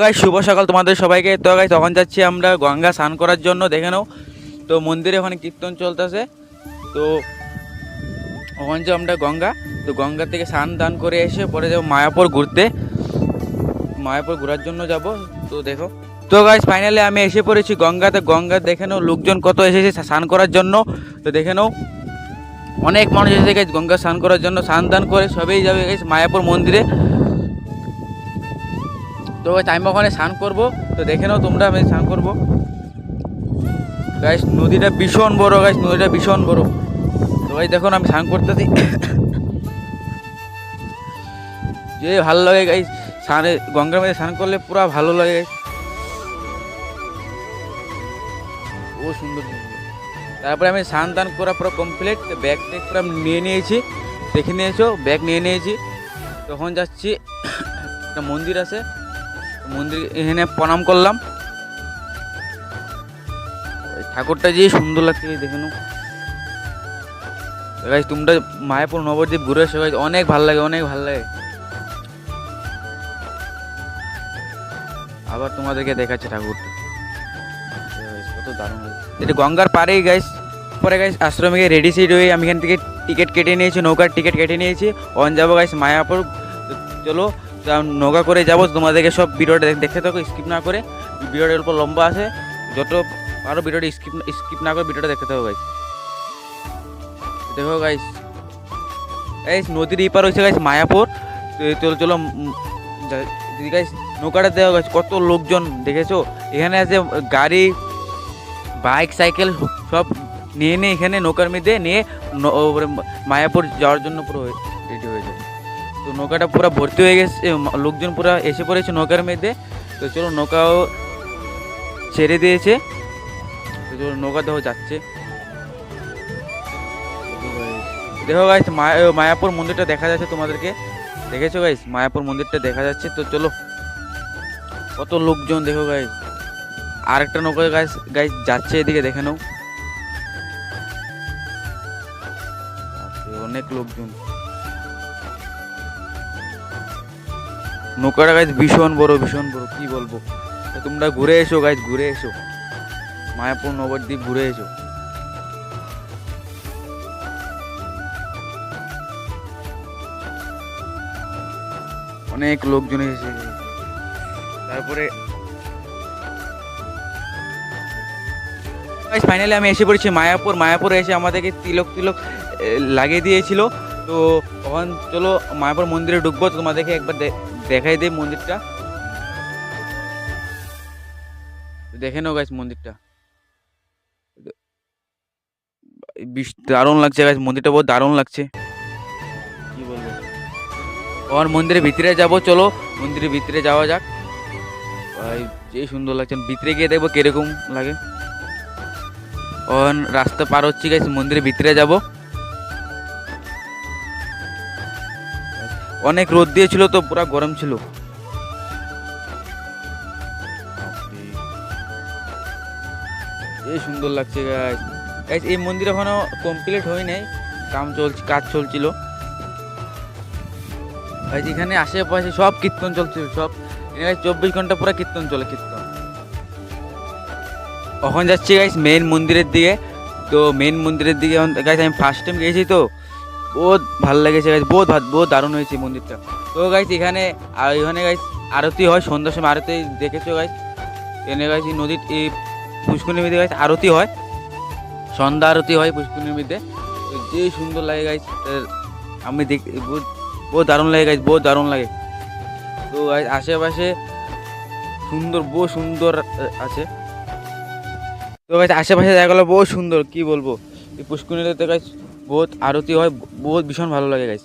গাই শুভ সকাল তোমাদের সবাইকে। তো গাই তখন যাচ্ছি আমরা গঙ্গা স্নান করার জন্য, দেখে নাও। তো মন্দিরে ওখানে কীর্তন চলতেছে। তো ওখানে যে আমরা গঙ্গা, তো গঙ্গা থেকে স্নান দান করে এসে পরে যাব মায়াপুর ঘুরতে। মায়াপুর ঘোরার জন্য যাব, তো দেখো। তো গাইজ ফাইনালি আমি এসে পড়েছি গঙ্গাতে। গঙ্গা দেখে নাও, লোকজন কত এসেছে স্নান করার জন্য। তো দেখে নাও, অনেক মানুষ এসেছে গেছে গঙ্গা স্নান করার জন্য। স্নান দান করে সবেই যাবে গেছে মায়াপুর মন্দিরে। তো আমি ওখানে স্নান করব। তো দেখে নাও তোমরা, আমি স্নান করব। গাইস নদীটা ভীষণ বড় গাইস নদীটা ভীষণ বড়। তো গাইস দেখুন আমি স্নান করতে করতেছি। যে ভালো লাগে গাইস স্নানে, গঙ্গার মধ্যে স্নান করলে পুরো ভালো লাগে। ও সুন্দর। তারপরে আমি স্নান টান করা পুরো কমপ্লিট ব্যাগ ট্যাগ পুরো নিয়ে নিয়েছি। দেখে নিয়েছো ব্যাগ নিয়ে নিয়েছি। তখন যাচ্ছি, একটা মন্দির আছে। মন্দির এখানে প্রণাম করলাম। ঠাকুরটা যে সুন্দর লাগছে দেখে গাইজ তোমরা মায়াপুর নবদ্বীপ ঘুরে এসে অনেক ভালো লাগে, অনেক ভালো লাগে। আবার তোমাদেরকে দেখাচ্ছে দারুণ এটা গঙ্গার পাড়েই গাইস পরে গাইস আশ্রমে গিয়ে রেডি সেডি হয়ে আমি এখান থেকে টিকিট কেটে নিয়েছি, নৌকার টিকিট কেটে নিয়েছি। অন যাব গাইস মায়াপুর। চলো নৌকা করে যাব, তোমাদেরকে সব ভিডিওটা দেখ- থাকো স্কিপ না করে। ভিডিওটা অল্প লম্বা আছে। যত আরও ভিডিওটা স্কিপ স্কিপ না করে ভিডিওটা দেখতে থাকো গাইস দেখো গাইস গাইস নদীর ইপার হয়েছে গাইস মায়াপুর। চলো চলো গাইস নৌকাটা দেওয়া গাছ কত লোকজন, দেখেছ? এখানে আছে গাড়ি বাইক সাইকেল সব নিয়ে নিয়ে এখানে নৌকার মধ্যে নিয়ে মায়াপুর যাওয়ার জন্য পুরো তো নৌকাটা পুরো ভর্তি হয়ে গেছে লোকজন পুরো এসে পড়েছে নৌকার মধ্যে। তো চলো নৌকাও ছেড়ে দিয়েছে। তো চলো নৌকা দেখো যাচ্ছে। দেখো গাইস মায়াপুর মন্দিরটা দেখা যাচ্ছে তোমাদেরকে। দেখেছ গাইস মায়াপুর মন্দিরটা দেখা যাচ্ছে। তো চলো, কত লোকজন দেখো গাইস আরেকটা নৌকা গাইস গাইস যাচ্ছে এদিকে, দেখে নাও। অনেক লোকজন। নৌকাটা গাছ ভীষণ বড় ভীষণ বড়, কি বলব? তোমরা ঘুরে এসো গাছ ঘুরে এসো। মায়াপুর নবদ্বীপ ঘুরে এসো। অনেক লোকজন এসেছে। তারপরে ফাইনালি আমি এসে পড়েছি মায়াপুর। মায়াপুরে এসে আমাদেরকে তিলক তিলক লাগিয়ে দিয়েছিল। তো তখন চলো মায়াপুর মন্দিরে ঢুকবো। তোমাদেরকে একবার দেখাই দেই মন্দিরটা। দেখে নাও গাছ মন্দিরটা। দারুণ লাগছে গাছ মন্দিরটা বহুত দারুণ লাগছে। কি বলব? ওর মন্দিরের ভিতরে যাব, চলো, মন্দিরের ভিতরে যাওয়া যাক। যে সুন্দর লাগছে, ভিতরে গিয়ে দেখব কীরকম লাগে। রাস্তা পার হচ্ছে গাইস মন্দিরের ভিতরে যাব। অনেক রোদ দিয়েছিল তো পুরা গরম ছিল। এই সুন্দর লাগছে এই মন্দির এখনও কমপ্লিট হয় নাই কাম চলছে, কাজ চলছিল। এখানে আশেপাশে সব কীর্তন চলছিল, সব। চব্বিশ ঘণ্টা পুরো কীর্তন চলে, কীর্তন। এখন যাচ্ছি গাইস মেন মন্দিরের দিকে। তো মেন মন্দিরের দিকে গাইস আমি ফার্স্ট টাইম গেছি তো। বহুত ভালো লেগেছে গাইস বহুত বহুত দারুণ হয়েছে মন্দিরটা। তো গাইস এখানে এখানে গাইস আরতি হয় সন্ধ্যার সময় আরতি দেখেছ গাইস এখানে এই নদীর, এই পুষ্করণীর মধ্যে গাইস আরতি হয়। সন্ধ্যা আরতি হয় পুষ্করণীর মধ্যে। যে সুন্দর লাগে গাইস আমি দেখ, বহুত দারুণ লাগে গাইস বহুত দারুণ লাগে। তো গাইস আশেপাশে সুন্দর বহু সুন্দর আছে। তো গাছ আশেপাশে জায়গাগুলো বহুত সুন্দর, কি বলব? এই পুষ্করিণীতে গাছ বহুত আরতি হয়, বহুত ভীষণ ভালো লাগে গাছ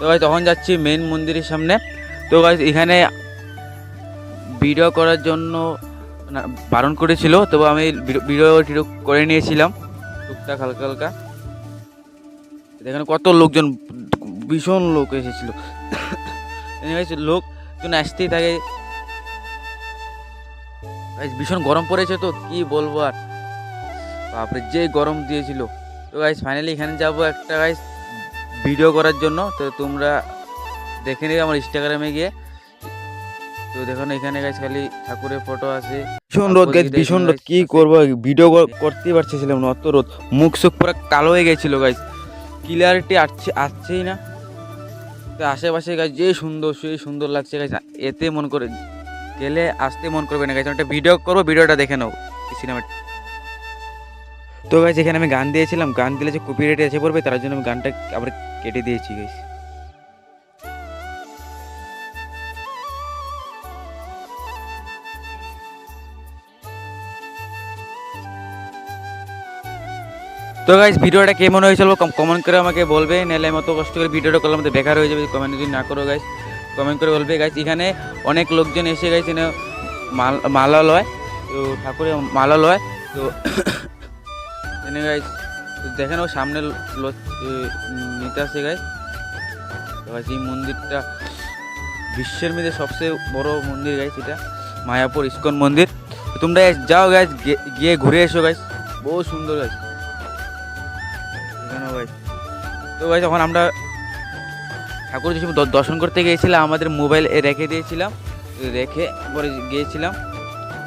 তো গাছ তখন যাচ্ছি মেন মন্দিরের সামনে। তো গাছ এখানে ভিডিও করার জন্য বারণ করেছিল, তবে আমি ভিডিও- টিডিও করে নিয়েছিলাম। টুকটাক হালকা হালকা। এখানে কত লোকজন, ভীষণ লোক এসেছিল। লোকজন আসতেই থাকে। গাইস ভীষণ গরম পড়েছে তো, কি বলব আর। বাপরে, যে গরম দিয়েছিল। তো গাইস ফাইনালি এখানে যাব একটা গাইস ভিডিও করার জন্য। তো তোমরা দেখে নেবে আমার ইনস্টাগ্রামে গিয়ে। তো দেখুন এখানে গাছ খালি ঠাকুরের ফটো আছে। ভীষণ রোদ opposite ভীষণ রোদ। কি। করব ভিডিও করতেই পারছিলাম না অত রোদ। মুখ সুখ পুরো কালো হয়ে গেছিল গাছ ক্লিয়ারিটি আসছে আসছেই না। তো আশেপাশে গাছ যে সুন্দর সেই সুন্দর লাগছে গাছ এতে মন করে গেলে আসতে মন করবে না গাছ একটা ভিডিও করব ভিডিওটা দেখে নাও। সিনেমা তো গাছ এখানে আমি গান দিয়েছিলাম, গান দিলে যে কপিরাইট এসে পড়বে, তার জন্য আমি গানটা আবার কেটে দিয়েছি গাছ তো গাইজ ভিডিওটা কেমন হয়েছিল কমেন্ট করে আমাকে বলবে, নাহলে আমি অত কষ্ট করে ভিডিওটা করলে আমাদের বেকার হয়ে যাবে কমেন্ট যদি না করো গাইজ কমেন্ট করে বলবে গাইজ এখানে অনেক লোকজন এসে গেছে মালা লয় তো ঠাকুরের মালা লয় তো এনে গাইজ দেখেন ও সামনে নিতে আসে গাইজ guys, এই মন্দিরটা বিশ্বের মধ্যে সবচেয়ে বড় মন্দির গাইজ এটা মায়াপুর ইস্কন মন্দির। তোমরা যাও গাইজ গিয়ে ঘুরে এসো গাইজ বহু সুন্দর গাইজ এখানেও গাইজ তো গাইজ যখন আমরা ঠাকুর যে দর্শন করতে গিয়েছিলাম আমাদের মোবাইল রেখে দিয়েছিলাম। রেখে পরে গিয়েছিলাম।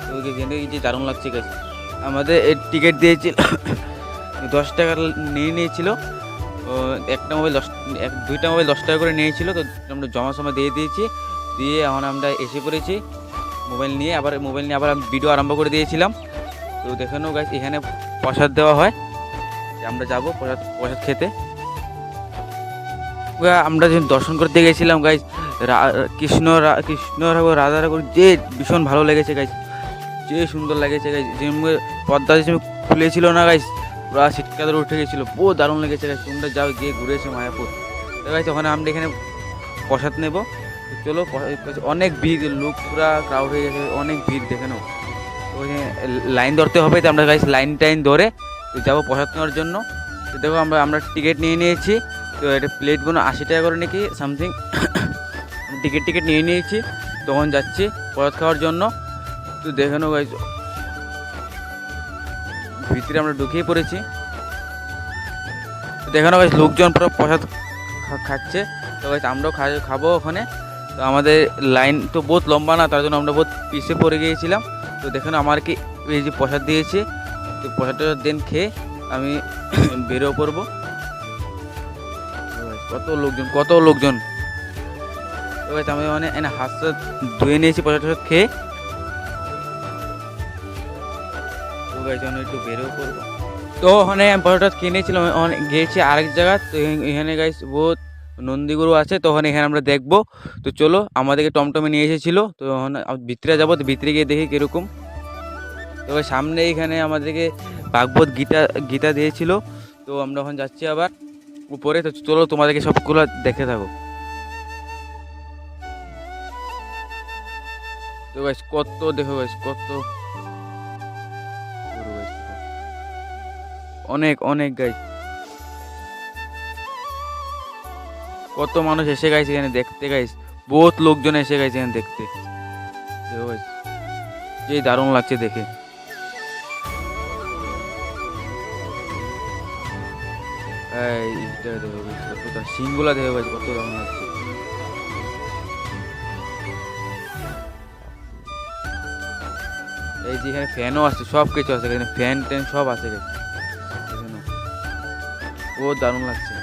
তো এখানে দারুণ লাগছে গাছ আমাদের টিকিট দিয়েছিল দশ টাকা নিয়ে নিয়েছিল। একটা মোবাইল দশ, এক, দুইটা মোবাইল দশ টাকা করে নিয়েছিল, তো আমরা জমা সময় দিয়ে দিয়েছি। দিয়ে এখন আমরা এসে পড়েছি। মোবাইল নিয়ে আবার, মোবাইল নিয়ে আবার আমি ভিডিও আরম্ভ করে দিয়েছিলাম। তো দেখানো গাছ এখানে প্রসাদ দেওয়া হয়। আমরা যাব প্রসাদ প্রসাদ খেতে। আমরা যখন দর্শন করতে গেছিলাম গাইজ কৃষ্ণ কৃষ্ণ ঠাকুর, রাধা ঠাকুর, যে ভীষণ ভালো লেগেছে গাইজ যে সুন্দর লেগেছে গাইজ যে পদ্মা যে খুলেছিল না গাইজ পুরা শীতকালে উঠে গেছিল। বহু দারুণ লেগেছে তোমরা যাও গিয়ে ঘুরেছো মায়াপুর। তো গাইজ ওখানে আমরা এখানে প্রসাদ নেব। চলো অনেক ভিড়, লোক পুরা ক্রাউড হয়ে গেছে, অনেক ভিড়, দেখে তো ওখানে লাইন ধরতে হবে, তো আমরা লাইন টাইন ধরে তো যাব প্রসাদ নেওয়ার জন্য। দেখো আমরা আমরা টিকিট নিয়ে নিয়েছি। তো এটা প্লেটগুলো আশি টাকা করে নাকি সামথিং টিকিট টিকিট নিয়ে নিয়েছি। তখন যাচ্ছি প্রসাদ খাওয়ার জন্য। তো দেখে নেব গাইজ ভিতরে আমরা ঢুকেই পড়েছি। দেখে নেব লোকজন পুরো প্রসাদ খাচ্ছে। তো আমরাও খাব ওখানে। তো আমাদের লাইন তো বহুত লম্বা না, তার জন্য আমরা বহুত পিছে পড়ে গিয়েছিলাম। তো দেখুন আমার কি এই যে প্রসাদ দিয়েছে, তো প্রসাদটা দেন খেয়ে আমি বেরো পড়ব। কত লোকজন কত লোকজন। তো আমি মানে এনে হাত ধুয়ে নিয়েছি প্রসাদ খেয়ে। গাইজ আমি একটু বেরো করব। তো ওখানে আমি খেয়ে নিয়েছিলাম গিয়েছি আরেক জায়গা তো এখানে- গাইস বহুত নন্দীগুরু আছে, তো ওখানে এখানে আমরা দেখব। তো চলো, আমাদেরকে টমটমে নিয়ে এসেছিল, তো ওখানে ভিতরে যাব, তো ভিতরে গিয়ে দেখি কীরকম। তো সামনে এখানে আমাদেরকে ভাগবত গীতা গীতা দিয়েছিল, তো আমরা ওখানে যাচ্ছি আবার উপরে। তো চলো, তোমাদেরকে সবগুলো দেখে থাকো। তো গাইস কত, দেখো গাইস কত অনেক অনেক গাইস কত মানুষ এসে গাইছে এখানে দেখতে গাইস বহুত লোকজন এসে গেছে এখানে দেখতে। দেখো যে দারুণ লাগছে দেখে। সিংগুলা দেখো guys, কত দারুণ লাগছে। এই যে এখানে ফ্যানও আছে সব কিছু আছে এখানে ফ্যান ট্যান সব আছে নাও। বহুত দারুণ লাগছে।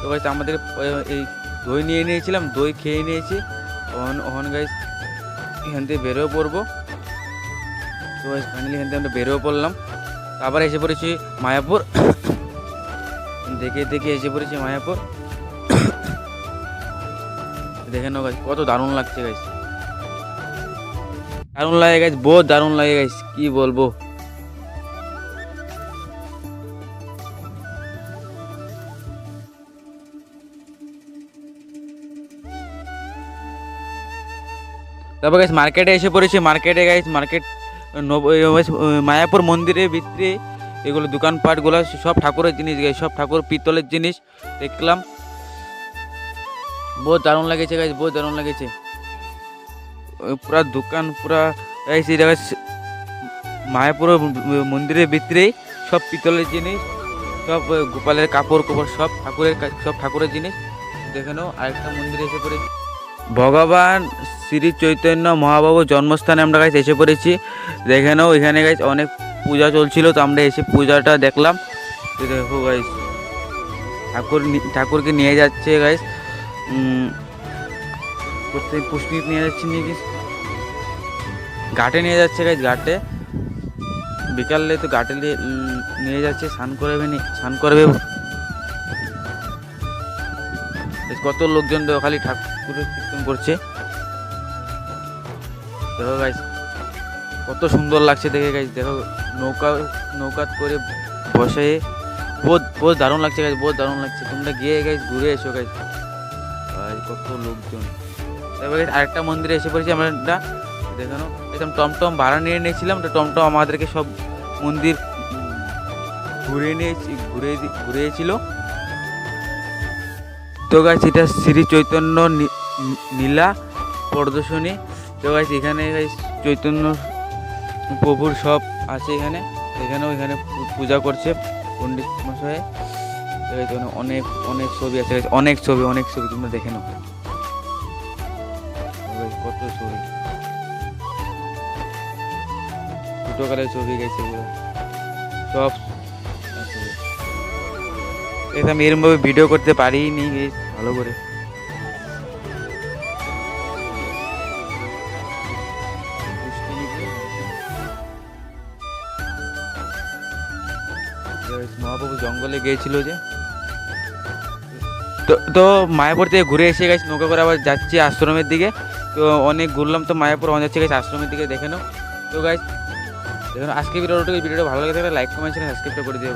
তো গাইস আমাদের এই দই নিয়ে নিয়েছিলাম, দই খেয়ে নিয়েছি। ওখান ওখান গাইস এখান থেকে বেরোও পড়ব। তো গাইস ফাইনালি এখান থেকে আমরা বেরোও পড়লাম। আবার এসে পড়েছি মায়াপুর। দেখে দেখে এসে পড়েছি মায়াপুর। দেখে নাও গাইস কত দারুণ লাগছে গাইস দারুণ লাগে গাইস বহুত দারুণ লাগে গাইস কি বলব। তারপর গাইস মার্কেটে এসে পড়েছি। মার্কেটে গাইস মার্কেট মায়াপুর মন্দিরের ভিতরে এগুলো দোকানপাটগুলো, সব ঠাকুরের জিনিস গাইস সব ঠাকুর পিতলের জিনিস দেখলাম। বহুত দারুণ লাগেছে গাইস বহুত দারুণ লাগেছে। পুরা দোকান, পুরা গাইস জায়গায় মায়াপুর মন্দিরের ভিতরেই সব পিতলের জিনিস, সব গোপালের কাপড় কোপড় সব ঠাকুরের সব ঠাকুরের জিনিস। দেখে নাও, আরেকটা মন্দিরে এসে পড়েছি। ভগবান শ্রী চৈতন্য মহাবাবুর জন্মস্থানে আমরা গাইজ এসে পড়েছি। দেখে নাও, এখানে গাইজ অনেক পূজা চলছিল, তো আমরা এসে পূজাটা দেখলাম। দেখো গাইজ ঠাকুর ঠাকুরকে নিয়ে যাচ্ছে গাইজ প্রত্যেক পুষ্পিত নিয়ে যাচ্ছে নিয়ে ঘাটে নিয়ে যাচ্ছে গাইজ ঘাটে। বিকালে তো ঘাটে নিয়ে- যাচ্ছে, স্নান করবে স্নান করবে কত লোকজন দেখো খালি ঠাকুরের কীর্তন করছে। দেখো গাইজ কত সুন্দর লাগছে দেখে গাইজ দেখো নৌকা, নৌকাত করে বসে। বহুত বহুত দারুণ লাগছে গাইজ বহুত দারুণ লাগছে। তোমরা গিয়ে গাইজ ঘুরে এসো গাইজ ভাই, কত লোকজন। তারপরে guys, আরেকটা মন্দিরে এসে পড়েছি আমরা দেখানো একদম টমটম ভাড়া নিয়ে নিয়েছিলাম, তো টমটম আমাদেরকে সব মন্দির ঘুরে নিয়ে ঘুরে ঘুরিয়েছিল। তো গাছ এটা শ্রী চৈতন্য নীলা প্রদর্শনী। তো গাছ এখানে চৈতন্য প্রভুর সব আছে এখানে। এখানেও এখানে পূজা করছে পণ্ডিত মশাই। অনেক অনেক ছবি আছে অনেক ছবি অনেক ছবি, তোমরা দেখে নাও। কত ছবি। ছোটো কালের ছবি গেছে সব আমি এরমভাবে ভিডিও করতে পারিনি ভালো করে। মহাপ্রভু জঙ্গলে গিয়েছিল যে। তো তো মায়াপুর থেকে ঘুরে এসে গেছে, নৌকা করে আবার যাচ্ছি আশ্রমের দিকে। তো অনেক ঘুরলাম তো মায়াপুর আমার যাচ্ছে গেছে আশ্রমের দিকে, দেখে নাও। তো গাইজ দেখুন আজকে ভিডিওটা ভিডিওটা ভালো লাগে লাইক কমেন্ট সাবস্ক্রাইবটা করে দিও